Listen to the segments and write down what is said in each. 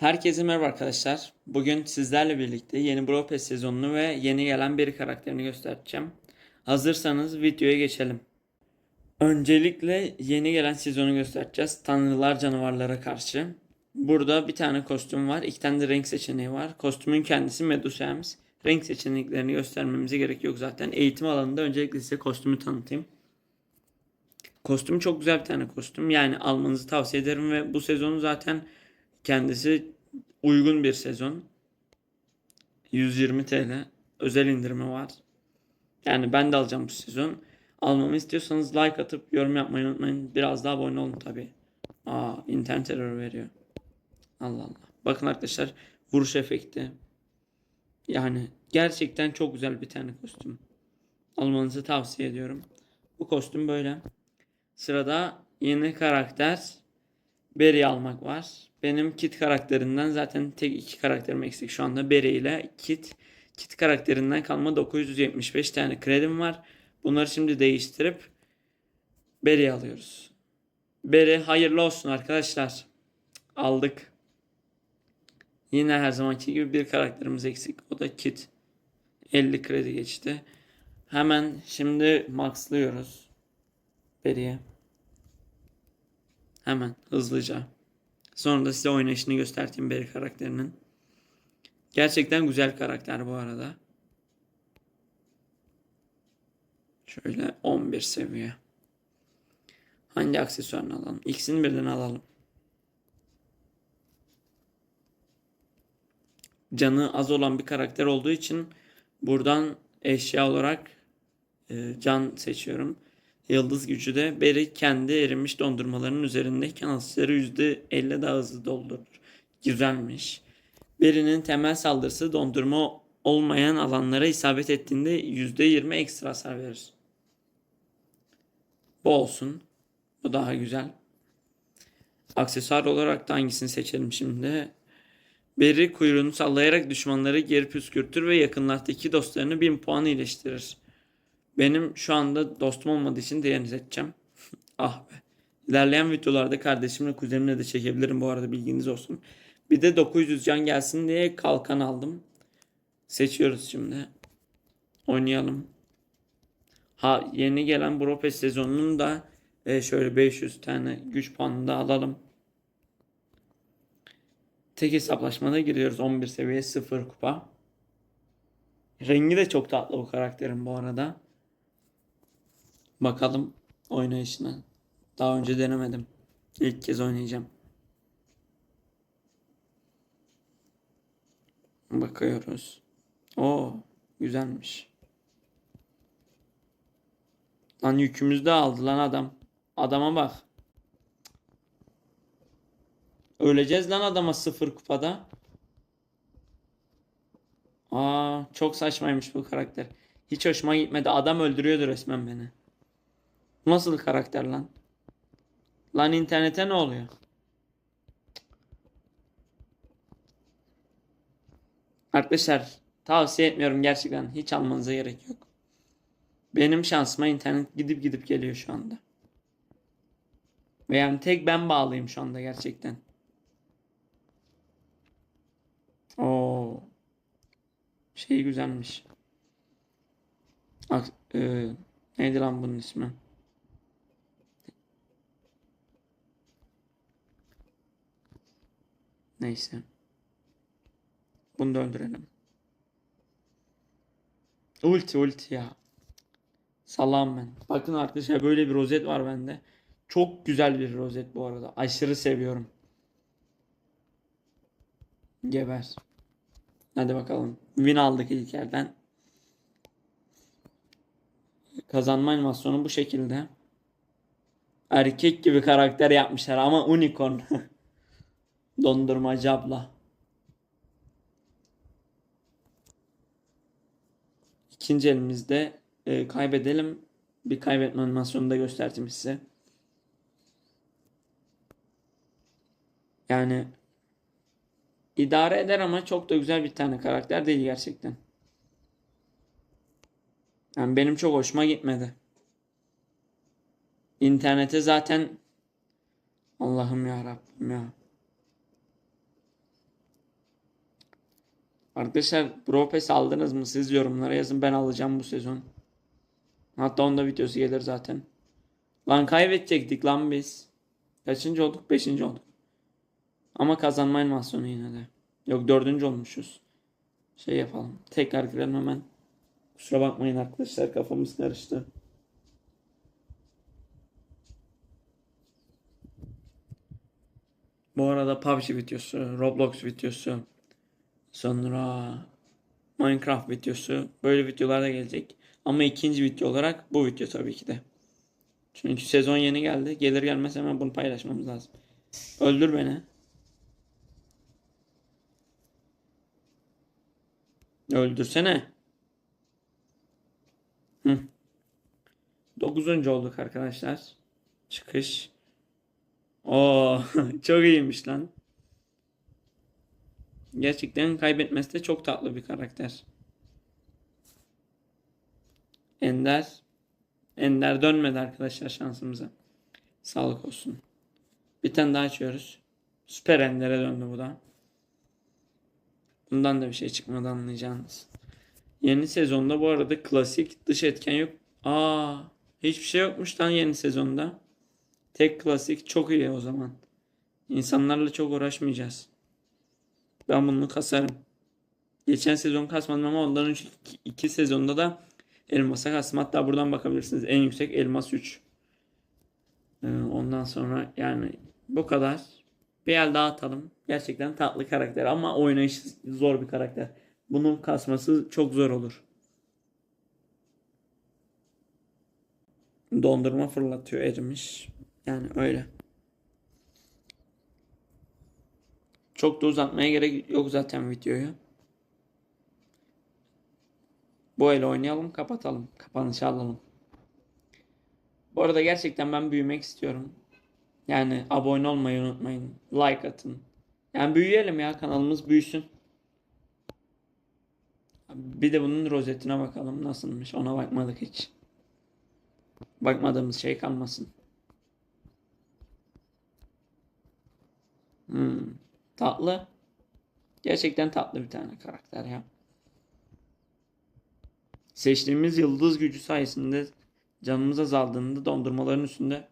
Herkese merhaba arkadaşlar. Bugün sizlerle birlikte yeni Pass sezonunu ve yeni gelen bir karakterini göstereceğim. Hazırsanız videoya geçelim. Öncelikle yeni gelen sezonu göstereceğiz. Tanrılar canavarlara karşı. Burada bir tane kostüm var. iki tane de renk seçeneği var. Kostümün kendisi Medusa Ems. Renk seçeneklerini göstermemize gerek yok zaten. Eğitim alanında öncelikle size kostümü tanıtayım. Kostüm çok güzel bir tane kostüm. Yani almanızı tavsiye ederim ve bu sezonu zaten kendisi uygun bir sezon. 120 TL özel indirimi var. Yani ben de alacağım bu sezon. Almamı istiyorsanız like atıp yorum yapmayı unutmayın. Biraz daha abone olun tabi. Aa internet error veriyor. Allah Allah. Bakın arkadaşlar vuruş efekti. Yani gerçekten çok güzel bir tane kostüm. Almanızı tavsiye ediyorum. Bu kostüm böyle. Sırada yeni karakter Berry almak var. Benim Kit karakterinden zaten tek iki karakterim eksik şu anda. Berry ile Kit. Kit karakterinden kalma 975 tane kredim var. Bunları şimdi değiştirip Berry alıyoruz. Berry hayırlı olsun arkadaşlar. Aldık. Yine her zamanki gibi bir karakterimiz eksik. O da Kit. 50 kredi geçti. Hemen şimdi maxlıyoruz. Berry'e. Hemen hızlıca. Sonra da size oynayışını göstereyim Berry karakterinin. Gerçekten güzel karakter bu arada. Şöyle 11 seviye. Hangi aksesuarını alalım? İkisini birden alalım. Canı az olan bir karakter olduğu için buradan eşya olarak e, can seçiyorum. Yıldız gücü de Berry kendi erimiş dondurmalarının üzerindeyken asitleri %50 daha hızlı doldurur. Güzelmiş. Berry'nin temel saldırısı dondurma olmayan alanlara isabet ettiğinde %20 ekstra hasar verir. Bu olsun. Bu daha güzel. Aksesuar olarak da hangisini seçelim şimdi? Berry kuyruğunu sallayarak düşmanları geri püskürtür ve yakınlardaki dostlarını 1000 puan iyileştirir. Benim şu anda dostum olmadığı için diğerini seçeceğim. ah be. İlerleyen videolarda kardeşimle kuzenimle de çekebilirim bu arada bilginiz olsun. Bir de 900 can gelsin diye kalkan aldım. Seçiyoruz şimdi. Oynayalım. Ha yeni gelen Pass sezonunun da e, şöyle 500 tane güç puanını da alalım. Tek hesaplaşmada giriyoruz 11 seviye 0 kupa. Rengi de çok tatlı bu karakterin bu arada. Bakalım oynayışına. Daha önce denemedim. İlk kez oynayacağım. Bakıyoruz. Oo, güzelmiş. Lan yükümüzü de aldı lan adam. Adama bak. Öleceğiz lan adama sıfır kupada. Aa, çok saçmaymış bu karakter. Hiç hoşuma gitmedi. Adam öldürüyordu resmen beni. Nasıl karakter lan? Lan internete ne oluyor? Arkadaşlar tavsiye etmiyorum gerçekten. Hiç almanıza gerek yok. Benim şansıma internet gidip gidip geliyor şu anda. Ve yani tek ben bağlıyım şu anda gerçekten. Oo. Şey güzelmiş. Ak- e, neydi lan bunun ismi? Neyse. Bunu da öldürelim. Ulti ulti ya. Salam ben. Bakın arkadaşlar böyle bir rozet var bende. Çok güzel bir rozet bu arada. Aşırı seviyorum. Geber. Hadi bakalım. Win aldık ilk yerden. Kazanma animasyonu bu şekilde. Erkek gibi karakter yapmışlar ama unicorn. Dondurmacı abla. İkinci elimizde e, kaybedelim. Bir kaybetme animasyonu da gösterdim size. Yani idare eder ama çok da güzel bir tane karakter değil gerçekten. Yani benim çok hoşuma gitmedi. İnternete zaten Allah'ım ya Rabbim ya. Arkadaşlar Bro Pass aldınız mı? Siz yorumlara yazın. Ben alacağım bu sezon. Hatta onda videosu gelir zaten. Lan kaybedecektik lan biz. Kaçıncı olduk? Beşinci olduk. Ama kazanma animasyonu yine de. Yok dördüncü olmuşuz. Şey yapalım. Tekrar girelim hemen. Kusura bakmayın arkadaşlar kafamız karıştı. Bu arada PUBG videosu, Roblox videosu, sonra Minecraft videosu böyle videolar da gelecek. Ama ikinci video olarak bu video tabii ki de. Çünkü sezon yeni geldi. Gelir gelmez hemen bunu paylaşmamız lazım. Öldür beni. Öldürsene. Hı. Dokuzuncu olduk arkadaşlar. Çıkış. Oo, çok iyiymiş lan. Gerçekten kaybetmesi de çok tatlı bir karakter. Ender. Ender dönmedi arkadaşlar şansımıza. Sağlık olsun. Bir tane daha açıyoruz. Süper Ender'e döndü bu da. Bundan da bir şey çıkmadı anlayacağınız. Yeni sezonda bu arada klasik dış etken yok. Aa, hiçbir şey yokmuş lan yeni sezonda. Tek klasik çok iyi o zaman. İnsanlarla çok uğraşmayacağız. Ben bunu kasarım. Geçen sezon kasmadım ama ondan önceki iki sezonda da elmasa kastım. Hatta buradan bakabilirsiniz. En yüksek elmas 3. Ee, ondan sonra yani bu kadar. Bir el daha atalım. Gerçekten tatlı karakter ama oynayışı zor bir karakter. Bunun kasması çok zor olur. Dondurma fırlatıyor erimiş. Yani öyle. Çok da uzatmaya gerek yok zaten videoyu. Bu el oynayalım kapatalım. Kapanışı alalım. Bu arada gerçekten ben büyümek istiyorum. Yani abone olmayı unutmayın. Like atın. Yani büyüyelim ya kanalımız büyüsün. Bir de bunun rozetine bakalım nasılmış. Ona bakmadık hiç. Bakmadığımız şey kalmasın. Hmm, tatlı. Gerçekten tatlı bir tane karakter ya. Seçtiğimiz yıldız gücü sayesinde canımız azaldığında dondurmaların üstünde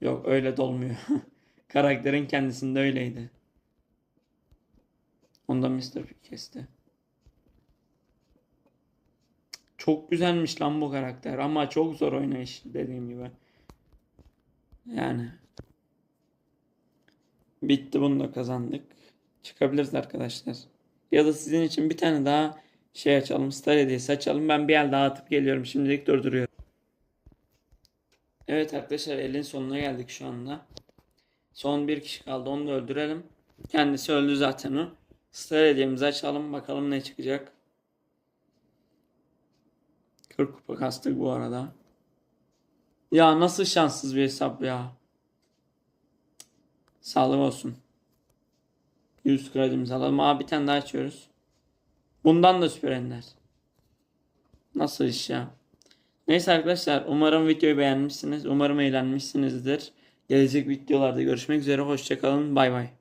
yok öyle dolmuyor. Karakterin kendisinde öyleydi. Onda Mr. P kesti. Çok güzelmiş lan bu karakter ama çok zor oynayış dediğim gibi. Yani bitti bunu da kazandık. Çıkabiliriz arkadaşlar. Ya da sizin için bir tane daha şey açalım. Star hediyesi açalım. Ben bir el daha atıp geliyorum. Şimdilik durduruyorum. Evet arkadaşlar elin sonuna geldik şu anda. Son bir kişi kaldı. Onu da öldürelim. Kendisi öldü zaten o. Star hediyemizi açalım. Bakalım ne çıkacak. 40 kupa kastık bu arada. Ya nasıl şanssız bir hesap ya. Sağlık olsun. 100 kredimizi alalım. Aa bir tane daha açıyoruz. Bundan da süper ender. Nasıl iş ya? Neyse arkadaşlar umarım videoyu beğenmişsiniz. Umarım eğlenmişsinizdir. Gelecek videolarda görüşmek üzere. Hoşçakalın. Bay bay.